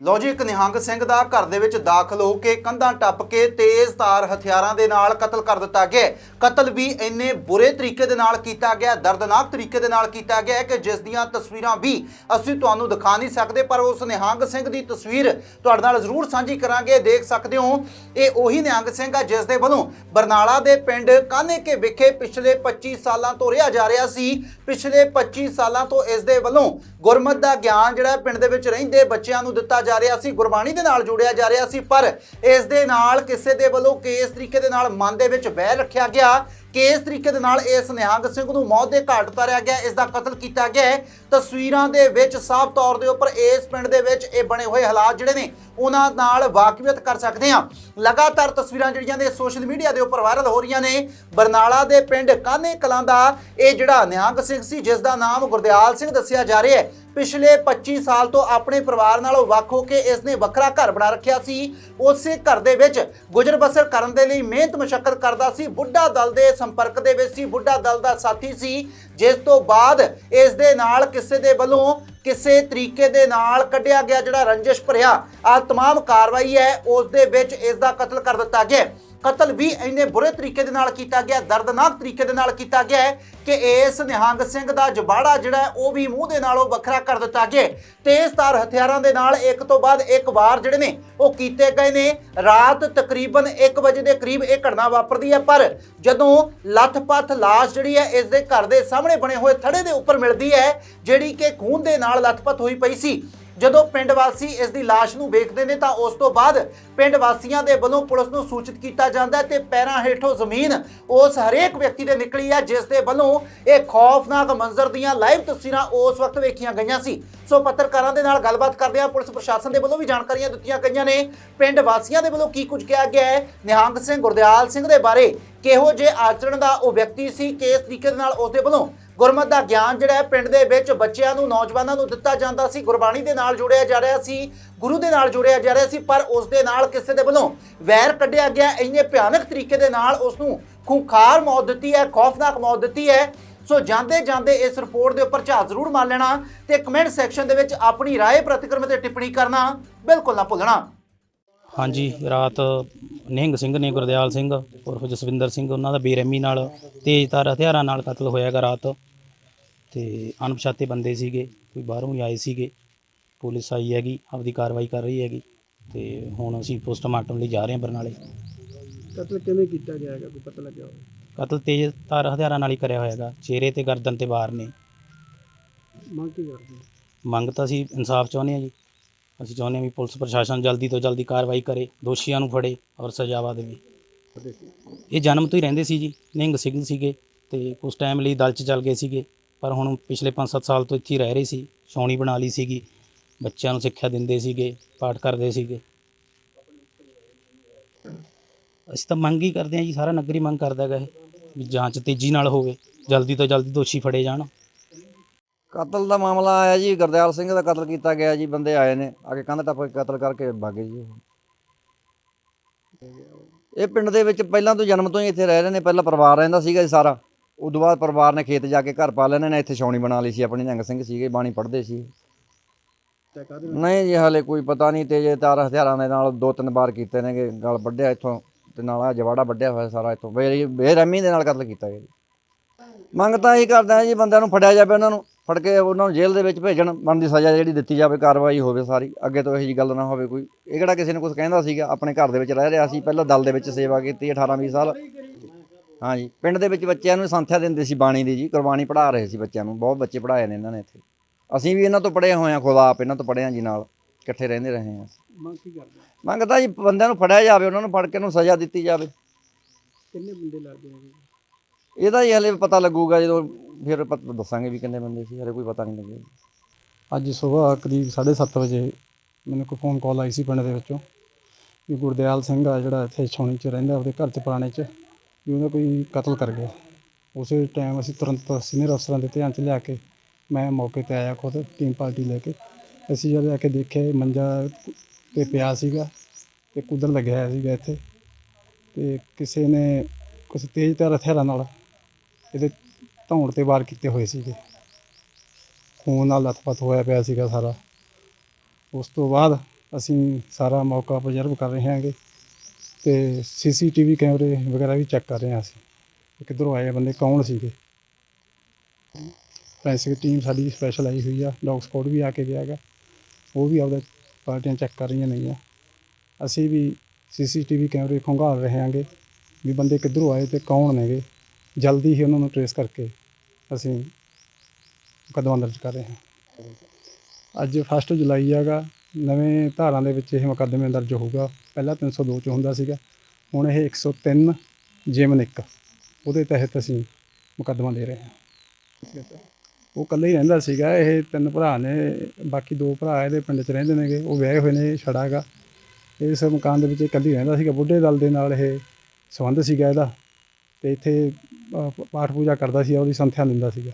ਲੋ ਜੀ, ਇੱਕ ਨਿਹੰਗ ਸਿੰਘ ਦਾ ਘਰ ਦੇ ਵਿੱਚ ਦਾਖਲ ਹੋ ਕੇ ਕੰਧਾਂ ਟੱਪ ਕੇ ਤੇਜ਼ ਧਾਰ ਹਥਿਆਰਾਂ ਦੇ ਨਾਲ ਕਤਲ ਕਰ ਦਿੱਤਾ ਗਿਆ ਕਤਲ ਵੀ ਇੰਨੇ ਬੁਰੇ ਤਰੀਕੇ ਦੇ ਨਾਲ ਕੀਤਾ ਗਿਆ, ਦਰਦਨਾਕ ਤਰੀਕੇ ਦੇ ਨਾਲ ਕੀਤਾ ਗਿਆ ਕਿ ਜਿਸ ਦੀਆਂ ਤਸਵੀਰਾਂ ਵੀ ਅਸੀਂ ਤੁਹਾਨੂੰ ਦਿਖਾ ਨਹੀਂ ਸਕਦੇ, ਪਰ ਉਸ ਨਿਹੰਗ ਸਿੰਘ ਦੀ ਤਸਵੀਰ ਤੁਹਾਡੇ ਨਾਲ ਜ਼ਰੂਰ ਸਾਂਝੀ ਕਰਾਂਗੇ। ਦੇਖ ਸਕਦੇ ਹੋ, ਇਹ ਉਹੀ ਨਿਹੰਗ ਸਿੰਘ ਆ ਜਿਸ ਦੇ ਵੱਲੋਂ ਬਰਨਾਲਾ ਦੇ ਪਿੰਡ ਕਾਨੇਕੇ ਵਿਖੇ ਪਿਛਲੇ 25 ਸਾਲਾਂ ਤੋਂ ਰਿਹਾ ਜਾ ਰਿਹਾ ਸੀ। ਪਿਛਲੇ 25 ਸਾਲਾਂ ਤੋਂ ਇਸ ਦੇ ਵੱਲੋਂ ਗੁਰਮਤ ਦਾ ਗਿਆਨ ਜਿਹੜਾ ਪਿੰਡ ਦੇ ਵਿੱਚ ਰਹਿੰਦੇ ਬੱਚਿਆਂ ਨੂੰ ਦਿੱਤਾ ਜਾ ਰਿਹਾ ਸੀ, ਗੁਰਬਾਣੀ ਦੇ ਨਾਲ ਜੋੜਿਆ ਜਾ ਰਿਹਾ ਸੀ, ਪਰ ਇਸ ਦੇ ਨਾਲ ਕਿਸੇ ਦੇ ਵੱਲੋਂ ਕਿਸ ਤਰੀਕੇ ਦੇ ਨਾਲ ਮਨ ਦੇ ਵਿੱਚ ਬਹਿ ਰੱਖਿਆ ਗਿਆ। ਕਿਸ ਤਰੀਕੇ ਦੇ ਨਾਲ ਇਸ ਨਿਹੰਗ ਸਿੰਘ ਨੂੰ ਮੌਤ ਦੇ ਘਾਟ ਉਤਾਰਿਆ ਗਿਆ, ਇਸ ਦਾ ਕਤਲ ਕੀਤਾ ਗਿਆ ਤਸਵੀਰਾਂ ਦੇ ਵਿੱਚ ਸਾਫ਼ ਤੌਰ ਦੇ ਉੱਪਰ ਇਸ ਪਿੰਡ ਦੇ ਵਿੱਚ ਇਹ ਬਣੇ ਹੋਏ ਹਾਲਾਤ ਜਿਹੜੇ ਨੇ ਉਹਨਾਂ ਨਾਲ ਵਾਕਿਫੀਅਤ ਕਰ ਸਕਦੇ ਹਾਂ। ਲਗਾਤਾਰ ਤਸਵੀਰਾਂ ਜਿਹੜੀਆਂ ਨੇ ਸੋਸ਼ਲ ਮੀਡੀਆ ਦੇ ਉੱਪਰ ਵਾਇਰਲ ਹੋ ਰਹੀਆਂ ਨੇ। ਬਰਨਾਲਾ ਦੇ ਪਿੰਡ ਕਾਨੇ ਕਲਾਂ ਦਾ ਇਹ ਜਿਹੜਾ ਨਿਹੰਗ ਸਿੰਘ ਸੀ, ਜਿਸ ਦਾ ਨਾਮ ਗੁਰਦਿਆਲ ਸਿੰਘ ਦੱਸਿਆ ਜਾ ਰਿਹਾ ਹੈ। ਪਿਛਲੇ 25 ਸਾਲ ਤੋਂ ਆਪਣੇ ਪਰਿਵਾਰ ਨਾਲੋਂ ਵੱਖ ਹੋ ਕੇ ਇਸ ਨੇ ਵੱਖਰਾ ਘਰ ਬਣਾ ਰੱਖਿਆ ਸੀ। ਉਸੇ ਘਰ ਦੇ ਵਿੱਚ ਗੁਜ਼ਰ ਬਸਰ ਕਰਨ ਦੇ ਲਈ ਮਿਹਨਤ ਮਸ਼ੱਕਤ ਕਰਦਾ ਸੀ। ਬੁੱਢਾ ਦਲ ਦੇ ਸੰਪਰਕ ਦੇ ਵਿੱਚ ਸੀ। ਬੁੱਢਾ ਦਲ ਦਾ ਸਾਥੀ ਸੀ। ਜਿਸ ਤੋਂ ਬਾਅਦ ਇਸ ਦੇ ਨਾਲ ਕਿਸੇ ਦੇ ਵੱਲੋਂ ਕਿਸੇ ਤਰੀਕੇ ਦੇ ਨਾਲ ਕੱਢਿਆ ਗਿਆ ਜਿਹੜਾ ਰੰਜਿਸ਼ ਭਰਿਆ ਆ तमाम ਕਾਰਵਾਈ ਹੈ ਉਸ ਦੇ ਵਿੱਚ ਇਸ ਦਾ ਕਤਲ ਕਰ ਦਿੱਤਾ ਗਿਆ ਹੈ। ਕਤਲ ਵੀ ਇੰਨੇ ਬੁਰੇ ਤਰੀਕੇ ਦੇ ਨਾਲ ਕੀਤਾ ਗਿਆ, ਦਰਦਨਾਕ ਤਰੀਕੇ ਦੇ ਨਾਲ ਕੀਤਾ ਗਿਆ ਹੈ ਕਿ ਇਸ ਨਿਹੰਗ ਸਿੰਘ ਦਾ ਜਬਾੜਾ ਜਿਹੜਾ ਉਹ ਵੀ ਮੂੰਹ ਦੇ ਨਾਲੋਂ ਵੱਖਰਾ ਕਰ ਦਿੱਤਾ ਗਿਆ ਹੈ। ਤੇਜ਼ਧਾਰ ਹਥਿਆਰਾਂ ਦੇ ਨਾਲ ਇੱਕ ਤੋਂ ਬਾਅਦ ਇੱਕ ਵਾਰ ਜਿਹੜੇ ਨੇ, ਉਹ ਕੀਤੇ ਗਏ ਨੇ ਰਾਤ ਤਕਰੀਬਨ 1 ਵਜੇ ਦੇ ਕਰੀਬ ਇਹ ਘਟਨਾ ਵਾਪਰਦੀ ਹੈ, ਪਰ ਜਦੋਂ ਲੱਥ ਪੱਥ ਲਾਸ਼ ਜਿਹੜੀ ਹੈ, ਇਸ ਦੇ ਘਰ ਦੇ ਸਾਹਮਣੇ ਬਣੇ ਹੋਏ ਥੜੇ ਦੇ ਉੱਪਰ ਮਿਲਦੀ ਹੈ, ਜਿਹੜੀ ਕਿ ਖੂਨ ਦੇ ਨਾਲ ਲੱਥ ਪੱਥ ਹੋਈ ਪਈ ਸੀ ਜਦੋਂ ਪਿੰਡ ਵਾਸੀ ਇਸ ਦੀ ਲਾਸ਼ ਨੂੰ ਵੇਖਦੇ ਨੇ ਤਾਂ ਉਸ ਤੋਂ ਬਾਅਦ ਪਿੰਡ ਵਾਸੀਆਂ ਦੇ ਵੱਲੋਂ ਪੁਲਿਸ ਨੂੰ ਸੂਚਿਤ ਕੀਤਾ ਜਾਂਦਾ ਤੇ ਪੈਰਾਂ ਹੇਠੋਂ ਜ਼ਮੀਨ ਉਸ ਹਰੇਕ ਵਿਅਕਤੀ ਦੇ ਨਿਕਲੀ ਹੈ, ਜਿਸ ਦੇ ਵੱਲੋਂ ਇਹ ਖੌਫਨਾਕ ਮੰਜ਼ਰ ਦੀਆਂ ਲਾਈਵ ਤਸਵੀਰਾਂ ਉਸ ਵਕਤ ਵੇਖੀਆਂ ਗਈਆਂ ਸੀ। ਸੋ ਪੱਤਰਕਾਰਾਂ ਦੇ ਨਾਲ ਗੱਲਬਾਤ ਕਰਦੇ ਆ ਪੁਲਿਸ ਪ੍ਰਸ਼ਾਸਨ ਦੇ ਵੱਲੋਂ ਵੀ ਜਾਣਕਾਰੀਆਂ ਦਿੱਤੀਆਂ ਗਈਆਂ ਨੇ। ਪਿੰਡ ਵਾਸੀਆਂ ਦੇ ਵੱਲੋਂ ਕੀ ਕੁਝ ਕਿਹਾ ਗਿਆ ਹੈ? ਨਿਹੰਗ ਸਿੰਘ ਗੁਰਦਿਆਲ ਸਿੰਘ ਦੇ ਬਾਰੇ ਕਿਹੋ ਜੇ ਆਚਰਣ ਦਾ ਉਹ ਵਿਅਕਤੀ ਸੀ? ਕਿਸ ਤਰੀਕੇ ਦੇ ਨਾਲ ਉਸ ਦੇ ਵੱਲੋਂ ਗੁਰਮਤ ਦਾ ਗਿਆਨ ਜਿਹੜਾ ਹੈ ਪਿੰਡ ਦੇ ਵਿੱਚ ਬੱਚਿਆਂ ਨੂੰ ਨੌਜਵਾਨਾਂ ਨੂੰ ਦਿੱਤਾ ਜਾਂਦਾ ਸੀ ਗੁਰਬਾਣੀ ਦੇ ਨਾਲ ਜੋੜਿਆ ਜਾ ਰਿਹਾ ਸੀ ਗੁਰੂ ਦੇ ਨਾਲ ਜੋੜਿਆ ਜਾ ਰਿਹਾ ਸੀ ਪਰ ਉਸ ਦੇ ਨਾਲ ਕਿਸੇ ਦੇ ਵੱਲੋਂ ਵੈਰ ਕੱਢਿਆ ਗਿਆ ਇੰਨੇ ਭਿਆਨਕ ਤਰੀਕੇ ਦੇ ਨਾਲ ਉਸ ਨੂੰ ਖੂੰਖਾਰ ਮੌਤ ਦਿੱਤੀ ਹੈ ਖੌਫਨਾਕ ਮੌਤ ਦਿੱਤੀ ਹੈ ਸੋ ਜਾਂਦੇ ਜਾਂਦੇ ਇਸ ਰਿਪੋਰਟ ਦੇ ਉੱਪਰ ਝਾਤ ਜ਼ਰੂਰ ਮਾਰ ਲੈਣਾ ਤੇ ਕਮੈਂਟ ਸੈਕਸ਼ਨ ਦੇ ਵਿੱਚ ਆਪਣੀ رائے ਪ੍ਰਤੀਕਰਮ ਤੇ ਟਿੱਪਣੀ ਕਰਨਾ ਬਿਲਕੁਲ ਨਾ ਭੁੱਲਣਾ ਹਾਂਜੀ ਰਾਤ ਨਿਹੰਗ ਸਿੰਘ ਨੇ ਗੁਰਦਿਆਲ ਸਿੰਘ ਉਰਫ ਜਸਵਿੰਦਰ ਸਿੰਘ ਉਹਨਾਂ ਦਾ ਬੇਰਹਿਮੀ ਨਾਲ ਤੇਜ਼ਧਾਰ ਹਥਿਆਰਾਂ ਨਾਲ ਕਤਲ ਹੋਇਆਗਾ ਰਾਤ ਤੇ ਅਣਪਛਾਤੇ ਬੰਦੇ ਸੀਗੇ ਕੋਈ ਬਾਹਰੋਂ ਹੀ ਆਏ ਸੀਗੇ। ਪੁਲਿਸ ਆਈ ਹੈਗੀ ਆਪਦੀ ਕਾਰਵਾਈ ਕਰ ਰਹੀ ਹੈਗੀ ਤੇ ਹੁਣ ਅਸੀਂ ਪੋਸਟਮਾਰਟਮ ਲਈ ਜਾ ਰਹੇ ਹਾਂ ਬਰਨਾਲੇ। ਕਤਲ ਕਿਵੇਂ ਕੀਤਾ ਗਿਆ ਹੈਗਾ? ਕੋਈ ਪਤਾ ਲੱਗਿਆ ਹੋਵੇ? ਕਤਲ ਤੇਜ਼ਧਾਰ ਹਥਿਆਰਾਂ ਨਾਲ ਹੀ ਕਰਿਆ ਹੋਇਆਗਾ ਚਿਹਰੇ ਤੇ ਗਰਦਨ ਤੇ ਵਾਰ ਨੇ। ਮੰਗ ਕੀ ਕਰਦੇ ਹੋ? ਮੰਗ ਤਾਂ ਅਸੀਂ ਇਨਸਾਫ ਚਾਹੁੰਦੇ ਹਾਂ ਜੀ। ਅਸੀਂ ਚਾਹੁੰਦੇ ਹਾਂ ਵੀ ਪੁਲਿਸ ਪ੍ਰਸ਼ਾਸਨ ਜਲਦੀ ਤੋਂ ਜਲਦੀ ਕਾਰਵਾਈ ਕਰੇ ਦੋਸ਼ੀਆਂ ਨੂੰ ਫੜੇ ਔਰ ਸਜ਼ਾਵਾ ਦੇਵੇ ਇਹ ਜਨਮ ਤੋਂ ਹੀ ਰਹਿੰਦੇ ਸੀ ਜੀ ਨਿਹੰਗ ਸਿੰਘ ਸੀਗੇ ਤੇ ਉਸ ਟਾਈਮ ਲਈ ਦਲ 'ਚ ਚੱਲ ਗਏ ਸੀਗੇ। ਪਰ ਹੁਣ ਪਿਛਲੇ 5-7 ਸਾਲ ਤੋਂ ਇੱਥੇ ਹੀ ਰਹਿ ਰਹੇ ਸੀ ਛਾਉਣੀ ਬਣਾ ਲਈ ਸੀਗੀ, ਬੱਚਿਆਂ ਨੂੰ ਸਿੱਖਿਆ ਦਿੰਦੇ ਸੀਗੇ, ਪਾਠ ਕਰਦੇ ਸੀਗੇ। ਅਸੀਂ ਤਾਂ ਮੰਗ ਹੀ ਕਰਦੇ ਹਾਂ ਜੀ, ਸਾਰਾ ਨਗਰੀ ਮੰਗ ਕਰਦਾ ਹੈਗਾ ਇਹ, ਵੀ ਜਾਂਚ ਤੇਜ਼ੀ ਨਾਲ ਹੋਵੇ, ਜਲਦੀ ਤੋਂ ਜਲਦੀ ਦੋਸ਼ੀ ਫੜੇ ਜਾਣ। ਕਤਲ ਦਾ ਮਾਮਲਾ ਆਇਆ ਜੀ, ਗੁਰਦਿਆਲ ਸਿੰਘ ਦਾ ਕਤਲ ਕੀਤਾ ਗਿਆ ਜੀ, ਬੰਦੇ ਆਏ ਨੇ, ਆ ਕੇ ਕੰਧ ਟੱਪ ਕੇ ਕਤਲ ਕਰਕੇ ਭਾਗੇ ਜੀ ਉਹ। ਇਹ ਪਿੰਡ ਦੇ ਵਿੱਚ ਪਹਿਲਾਂ ਤੋਂ ਜਨਮ ਤੋਂ ਹੀ ਇੱਥੇ ਰਹਿ ਰਹੇ ਨੇ, ਪਹਿਲਾਂ ਪਰਿਵਾਰ ਰਹਿੰਦਾ ਸੀਗਾ ਜੀ ਸਾਰਾ। ਉਦੋਂ ਬਾਅਦ ਪਰਿਵਾਰ ਨੇ ਖੇਤ ਜਾ ਕੇ ਘਰ ਪਾ ਲੈਣੇ ਨੇ ਇੱਥੇ ਛਾਉਣੀ ਬਣਾ ਲਈ ਸੀ ਆਪਣੀ ਨਿਹੰਗ ਸਿੰਘ ਸੀਗੇ ਬਾਣੀ ਪੜ੍ਹਦੇ ਸੀ। ਤੈ ਕਾਹਦੇ ਨਹੀਂ ਜੀ ਹਾਲੇ ਕੋਈ ਪਤਾ ਨਹੀਂ ਤੇਜੇ ਤਾਰ ਹਥਿਆਰਾਂ ਦੇ ਨਾਲ ਦੋ ਤਿੰਨ ਵਾਰ ਕੀਤੇ ਨੇਗੇ ਗਲ ਵੱਢਿਆ ਇੱਥੋਂ ਤੇ ਨਾਲ ਆ ਜਵਾੜਾ ਵੱਢਿਆ ਹੋਇਆ ਸਾਰਾ ਇੱਥੋਂ। ਬੇ ਬੇਰਹਿਮੀ ਦੇ ਨਾਲ ਕਤਲ ਕੀਤਾ ਗਿਆ ਜੀ। ਮੰਗ ਤਾਂ ਇਹ ਕਰਦੇ ਆ ਜੀ ਬੰਦਿਆਂ ਨੂੰ ਫੜਿਆ ਜਾਵੇ ਉਹਨਾਂ ਨੂੰ ਫੜ ਕੇ ਉਹਨਾਂ ਨੂੰ ਜੇਲ੍ਹ ਦੇ ਵਿੱਚ ਭੇਜਣ ਬਣਦੀ ਸਜ਼ਾ ਜਿਹੜੀ ਦਿੱਤੀ ਜਾਵੇ ਕਾਰਵਾਈ ਹੋਵੇ ਸਾਰੀ। ਅੱਗੇ ਤੋਂ ਇਹੋ ਜੀ ਗੱਲ ਨਾ ਹੋਵੇ ਕੋਈ। ਇਹ ਕਿਹੜਾ ਕਿਸੇ ਨੇ ਕੁਝ ਕਹਿੰਦਾ ਸੀਗਾ ਆਪਣੇ ਘਰ ਦੇ ਵਿੱਚ ਰਹਿ ਰਿਹਾ ਸੀ ਪਹਿਲਾਂ ਦਲ ਦੇ ਵਿੱਚ ਸੇਵਾ ਕੀਤੀ 18 20 ਸਾਲ ਹਾਂਜੀ ਪਿੰਡ ਦੇ ਵਿੱਚ ਬੱਚਿਆਂ ਨੂੰ ਸੰਥਿਆ ਦਿੰਦੇ ਸੀ ਬਾਣੀ ਦੀ ਜੀ ਕੁਰਬਾਨੀ ਪੜ੍ਹਾ ਰਹੇ ਸੀ ਬੱਚਿਆਂ ਨੂੰ ਬਹੁਤ ਬੱਚੇ ਪੜ੍ਹਾਏ ਨੇ ਇਹਨਾਂ ਨੇ ਇੱਥੇ। ਅਸੀਂ ਵੀ ਇਹਨਾਂ ਤੋਂ ਪੜ੍ਹੇ ਹੋਏ ਹਾਂ ਖੁਦ ਆਪ ਇਹਨਾਂ ਤੋਂ ਪੜ੍ਹੇ ਜੀ ਨਾਲ ਇਕੱਠੇ ਰਹਿੰਦੇ ਰਹੇ ਹਾਂ ਮੰਗ ਕੀ ਕਰਦੇ? ਮੰਗਦਾ ਜੀ ਬੰਦਿਆਂ ਨੂੰ ਫੜਿਆ ਜਾਵੇ ਉਹਨਾਂ ਨੂੰ ਫੜ ਕੇ ਉਹਨੂੰ ਸਜ਼ਾ ਦਿੱਤੀ ਜਾਵੇ। ਕਿੰਨੇ ਬੰਦੇ ਲੱਗਦੇ ਹੈਗੇ ਇਹਦਾ ਹੀ ਹਲੇ ਪਤਾ ਲੱਗੂਗਾ ਜਦੋਂ ਫਿਰ ਪਤਾ ਦੱਸਾਂਗੇ ਵੀ ਕਿੰਨੇ ਬੰਦੇ ਸੀ ਹਲੇ ਕੋਈ ਪਤਾ ਨਹੀਂ ਲੱਗਿਆ। ਅੱਜ ਸਵੇਰ ਕਰੀਬ 7:30 ਵਜੇ ਮੈਨੂੰ ਕੋਈ ਫੋਨ ਕਾਲ ਆਈ ਸੀ ਪਿੰਡ ਦੇ ਵਿੱਚੋਂ ਵੀ ਗੁਰਦਿਆਲ ਸਿੰਘ ਆ ਜਿਹੜਾ ਇੱਥੇ ਛਾਉਣੀ 'ਚ ਰਹਿੰਦਾ ਉਹਦੇ ਘਰ 'ਚ ਪੁਰਾਣੇ 'ਚ। ਵੀ ਉਹਦਾ ਕੋਈ ਕਤਲ ਕਰ ਗਿਆ। ਉਸੇ ਟਾਈਮ ਅਸੀਂ ਤੁਰੰਤ ਸੀਨੀਅਰ ਅਫਸਰਾਂ ਦੇ ਧਿਆਨ 'ਚ ਲਿਆ ਕੇ ਮੈਂ ਮੌਕੇ ਤੇ ਆਇਆ ਖੁਦ ਟੀਮ ਪਾਰਟੀ ਲੈ ਕੇ। ਅਸੀਂ ਜਦ ਆ ਕੇ ਦੇਖਿਆ, ਇਹ ਮੰਜਾ ਤੇ ਪਿਆ ਸੀਗਾ, ਤੇ ਕੁਦਰ ਲੱਗਿਆ ਹੋਇਆ ਸੀਗਾ ਇੱਥੇ। ਤੇ ਕਿਸੇ ਨੇ ਕੁਝ ਤੇਜ਼ ਧਾਰ ਹਥਿਆਰਾਂ ਨਾਲ ਇਹਦੇ ਧੌਣ ਤੇ ਵਾਰ ਕੀਤੇ ਹੋਏ ਸੀਗੇ। ਖੂਨ ਨਾਲ ਲੱਥਪੱਥ ਹੋਇਆ ਪਿਆ ਸੀਗਾ ਸਾਰਾ। ਉਸ ਤੋਂ ਬਾਅਦ ਅਸੀਂ ਸਾਰਾ ਮੌਕਾ ਅਬਜ਼ਰਵ ਕਰ ਰਹੇ ਹਾਂਗੇ। ਤੇ ਸੀਸੀਟੀਵੀ ਕੈਮਰੇ ਵਗੈਰਾ ਵੀ ਚੈੱਕ ਕਰ ਰਹੇ ਹਾਂ ਅਸੀਂ। ਕਿ ਕਿੱਧਰੋਂ ਆਏ ਆ ਬੰਦੇ, ਕੌਣ ਸੀਗੇ? ਫੋਰੈਂਸਿਕ ਟੀਮ ਸਾਡੀ ਸਪੈਸ਼ਲ ਆਈ ਹੋਈ ਆ ਡੌਗ ਸਪੋਟ ਵੀ ਆ ਕੇ ਗਿਆ ਹੈਗਾ। ਉਹ ਵੀ ਆਪਦਾ ਪਾਰਟੀਆਂ ਚੈੱਕ ਕਰ ਰਹੀਆਂ ਨੇਗੀਆਂ। ਅਸੀਂ ਵੀ ਸੀਸੀਟੀਵੀ ਕੈਮਰੇ ਖੰਗਾਲ ਰਹੇ ਹਾਂਗੇ ਵੀ ਬੰਦੇ ਕਿੱਧਰੋਂ ਆਏ ਤੇ ਕੌਣ ਨੇਗੇ। ਜਲਦੀ ਹੀ ਉਹਨਾਂ ਨੂੰ ਟਰੇਸ ਕਰਕੇ ਅਸੀਂ ਮੁਕੱਦਮਾ ਦਰਜ ਕਰ ਰਹੇ ਹਾਂ। ਅੱਜ 1 ਜੁਲਾਈ ਹੈਗਾ ਨਵੇਂ ਧਾਰਾਂ ਦੇ ਵਿੱਚ ਇਹ ਮੁਕੱਦਮੇ ਦਰਜ ਹੋਊਗਾ। ਪਹਿਲਾਂ 302 ਚ ਹੁੰਦਾ ਸੀਗਾ, ਹੁਣ ਇਹ 103 ਜੇਮਨ 1 ਉਹਦੇ ਤਹਿਤ ਅਸੀਂ ਮੁਕੱਦਮਾ ਦੇ ਰਹੇ ਹਾਂ। ਉਹ ਇਕੱਲੇ ਹੀ ਰਹਿੰਦਾ ਸੀਗਾ, ਇਹ ਤਿੰਨ ਭਰਾ ਨੇ, ਬਾਕੀ ਦੋ ਭਰਾ ਇਹਦੇ ਪਿੰਡ 'ਚ ਰਹਿੰਦੇ ਨੇਗੇ, ਉਹ ਵਿਆਹੇ ਹੋਏ ਨੇ, ਇਹ ਛੜਾ ਹੈਗਾ। ਇਸ ਮਕਾਨ ਦੇ ਵਿੱਚ ਇਕੱਲੀ ਰਹਿੰਦਾ ਸੀਗਾ, ਬੁੱਢੇ ਦਲ ਦੇ ਨਾਲ ਇਹ ਸੰਬੰਧ ਸੀਗਾ ਇਹਦਾ। ਤੇ ਇੱਥੇ ਪਾਠ ਪੂਜਾ ਕਰਦਾ ਸੀ, ਉਹਦੀ ਸੰਥਿਆ ਦਿੰਦਾ ਸੀਗਾ।